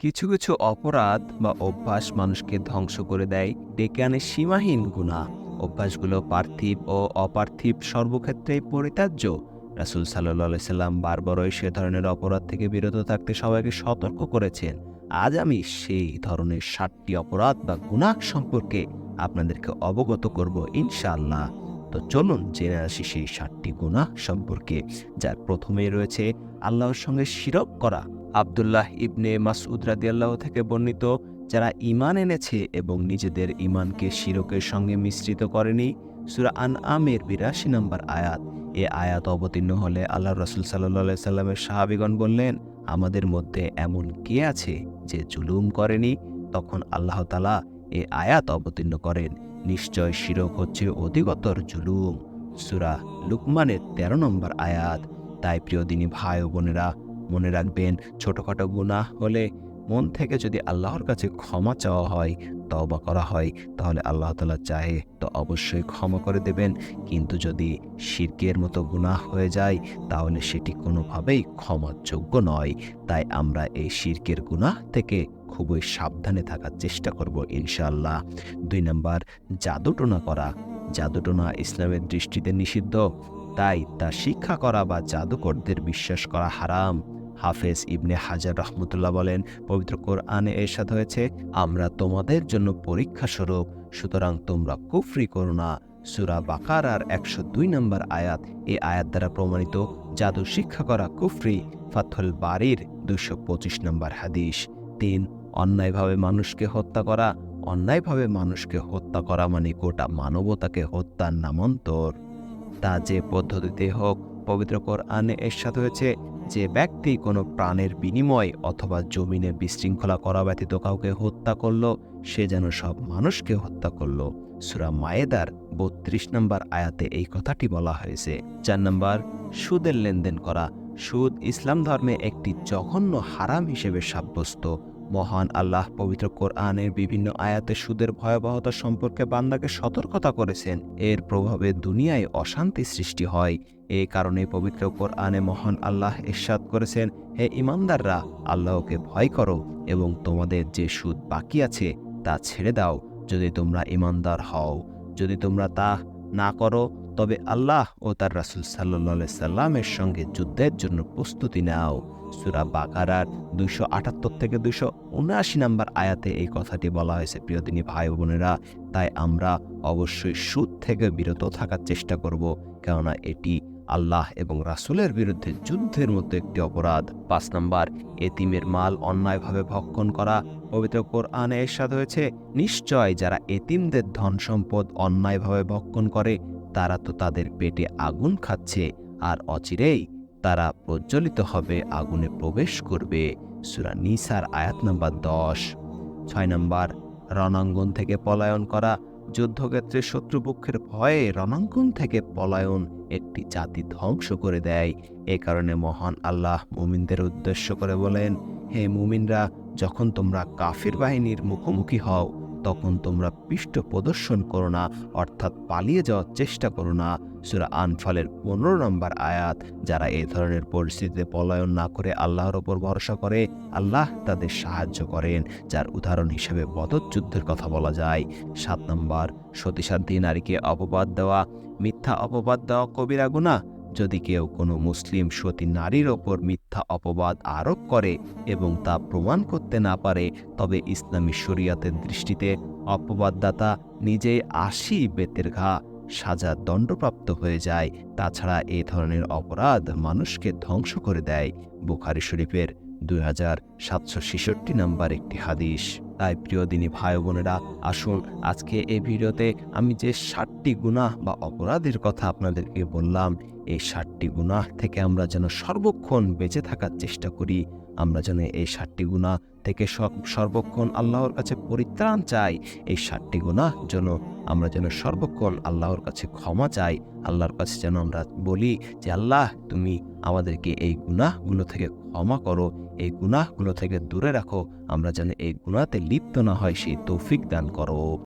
কিছু কিছু অপরাধ বা অভ্যাস মানুষকে ধ্বংস করে দেয়। ডেকে আনে সীমাহীন গুণা। অভ্যাসগুলো পার্থিব ও অপার্থিব সর্বক্ষেত্রেই পরিত্যাজ্য। রাসুল সাল্লাহ সাল্লাম বারবারই সে ধরনের অপরাধ থেকে বিরত থাকতে সবাইকে সতর্ক করেছেন। আজ আমি সেই ধরনের ষাটটি অপরাধ বা গুণা সম্পর্কে আপনাদেরকে অবগত করব ইনশাআল্লাহ। তো চলুন জেনে আসি সেই ষাটটি গুণা সম্পর্কে, যার প্রথমেই রয়েছে আল্লাহর সঙ্গে শিরক করা। আবদুল্লাহ ইবনে মাসউদ রাদিয়াল্লাহ থেকে বর্ণিত, যারা ইমান এনেছে এবং নিজেদের ইমানকে শিরকের সঙ্গে মিশ্রিত করেনি, সুরা আন আমের বিরাশি নম্বর আয়াত। এ আয়াত অবতীর্ণ হলে আল্লাহ রসুল সাল্লাহ সাল্লামের সাহাবিগণ বললেন, আমাদের মধ্যে এমন কে আছে যে জুলুম করেনি? তখন আল্লাহ তালা এ আয়াত অবতীর্ণ করেন, নিশ্চয় শিরক হচ্ছে অধিকতর জুলুম। সুরা লুকমানের তেরো নম্বর আয়াত। তাই প্রিয় দিনী ভাই বোনেরা মনে রাখবেন, ছোটখাটো গুনাহ হলে মন থেকে যদি আল্লাহর কাছে ক্ষমা চাওয়া হয়, তওবা করা হয়, তাহলে আল্লাহ তালা চাহে তো অবশ্যই ক্ষমা করে দেবেন। কিন্তু যদি শিরকের মতো গুনাহ হয়ে যায়, তাহলে সেটি কোনোভাবেই ক্ষমাযোগ্য নয়। তাই আমরা এই শিরকের গুনাহ থেকে খুবই সাবধানে থাকার চেষ্টা করব ইনশাআল্লাহ। দুই নম্বর, জাদুটোনা করা। জাদুটোনা ইসলামের দৃষ্টিতে নিষিদ্ধ। তাই তা শিক্ষা করা বা জাদুকরদের বিশ্বাস করা হারাম। হাফেজ ইবনে হাজার রহমতুল্লাহ বলেন, পবিত্র কোরআনে এরশাদ হয়েছে, আমরা তোমাদের জন্য পরীক্ষা স্বরূপ, সুতরাং তোমরা কুফরি করো না। সুরা বাকার আর একশো দুই নম্বর আয়াত এই আয়াত দ্বারা প্রমাণিত জাদু শিক্ষা করা কুফরি ফাথল বাড়ির দুশো পঁচিশ নম্বর হাদিস। তিন, অন্যায়ভাবে মানুষকে হত্যা করা, অন্যায়ভাবে মানুষকে হত্যা করা মানে গোটা মানবতাকে হত্যার নামান্তর। তা যে পদ্ধতিতে হোক, পবিত্র কোরআনে এরশাদ হয়েছে যে ব্যক্তি কোনো প্রাণের বিনিময় অথবা জমিনে বিশৃঙ্খলা করা ব্যতীত কাউকে হত্যা করল, সে যেন সব মানুষকে হত্যা করল। সুরা মায়েদার বত্রিশ নম্বর আয়াতে এই কথাটি বলা হয়েছে। চার নম্বর, সুদের লেনদেন করা। সুদ ইসলাম ধর্মে একটি জঘন্য হারাম হিসেবে সাব্যস্ত। মহান আল্লাহ পবিত্র কোরআনের বিভিন্ন আয়াতে সুদের ভয়াবহতা সম্পর্কে বান্দাকে সতর্কতা করেছেন। এর প্রভাবে দুনিয়ায় অশান্তি সৃষ্টি হয়। এই কারণে পবিত্র কোরআনে মহান আল্লাহ ইরশাদ করেছেন, হে ইমানদাররা, আল্লাহকে ভয় করো এবং তোমাদের যে সুদ বাকি আছে তা ছেড়ে দাও। যদি তোমরা ইমানদার হও, যদি তোমরা তা না করো তবে আল্লাহ ও তার রাসুল সাল্লাহ সাল্লামের সঙ্গে যুদ্ধের জন্য প্রস্তুতি নাও। সুরা বাকারার দুইশো আটাত্তর থেকে দুইশো উনআশি নম্বর আয়াতে এই কথাটি বলা হয়েছে প্রিয়দিনী ভাই বোনেরা। তাই আমরা অবশ্যই সুদ থেকে বিরত থাকার চেষ্টা করব, কেননা এটি আল্লাহ এবং রাসুলের বিরুদ্ধে যুদ্ধের মতো একটি অপরাধ। পাঁচ নম্বর, এতিমের মাল অন্যায়ভাবে ভক্ষণ করা। পবিত্র কোরআনে এরশাদ হয়েছে, নিশ্চয় যারা এতিমদের ধন সম্পদ অন্যায়ভাবে ভক্ষণ করে তারা তো তাদের পেটে আগুন খাচ্ছে, আর অচিরেই তারা প্রজ্বলিত হবে, আগুনে প্রবেশ করবে। সুরা নিসার আয়াত নাম্বার দশ। ছয় নম্বর, রণাঙ্গন থেকে পলায়ন করা। যুদ্ধক্ষেত্রে শত্রুপক্ষের ভয়ে রণাঙ্গন থেকে পলায়ন একটি জাতি ধ্বংস করে দেয়। এ কারণে মহান আল্লাহ মুমিনদের উদ্দেশ্য করে বলেন, হে মুমিনরা, যখন তোমরা কাফির বাহিনীর মুখোমুখি হও তখন তোমরা পৃষ্ঠ প্রদর্শন করো না, অর্থাৎ পালিয়ে যাওয়ার চেষ্টা করো না। সুরা আনফালের পনেরো নম্বর আয়াত, যারা এই ধরনের পরিস্থিতিতে পলায়ন না করে আল্লাহর ওপর ভরসা করে, আল্লাহ তাদের সাহায্য করেন, যার উদাহরণ হিসেবে বদর যুদ্ধের কথা বলা যায়। সাত নম্বর, সতীসাধ্যী নারীকে অপবাদ দেওয়া, মিথ্যা অপবাদ দেওয়া কবিরা গুণা যদি কেউ কোনো মুসলিম সতী নারীর ওপর মিথ্যা অপবাদ আরোপ করে এবং তা প্রমাণ করতে না পারে, তবে ইসলামী শরিয়াতের দৃষ্টিতে অপবাদদাতা নিজে আশি বেতের ঘা, সাজা দণ্ডপ্রাপ্ত হয়ে যায়। তাছাড়া এ ধরনের অপরাধ মানুষকে ধ্বংস করে দেয়। বুখারি শরীফের দুই হাজার সাতশো ছেষট্টি নাম্বার একটি হাদিস। তাই প্রিয় দিনী ভাই বোনেরা, আসুন আজকে এই ভিডিওতে আমি যে ষাটটি গুনাহ বা অপরাধের কথা আপনাদেরকে বললাম, এই ষাটটি গুনাহ থেকে আমরা যেন সর্বক্ষণ বেঁচে থাকার চেষ্টা করি। আমরা যেন এই ষাটটি গুনাহ থেকে সব- সর্বক্ষণ আল্লাহর কাছে পরিত্রাণ চাই। এই ষাটটি গুনাহ যেন আমরা যেন সর্বক্ষণ আল্লাহর কাছে ক্ষমা চাই। আল্লাহর কাছে যেন আমরা বলি যে, আল্লাহ, তুমি আমাদেরকে এই গুনাহগুলো থেকে ক্ষমা করো, এই গুনাহগুলো থেকে দূরে রাখো। আমরা যেন এই গুনাতে লিপ্ত না হয়, সেই তৌফিক দান করো।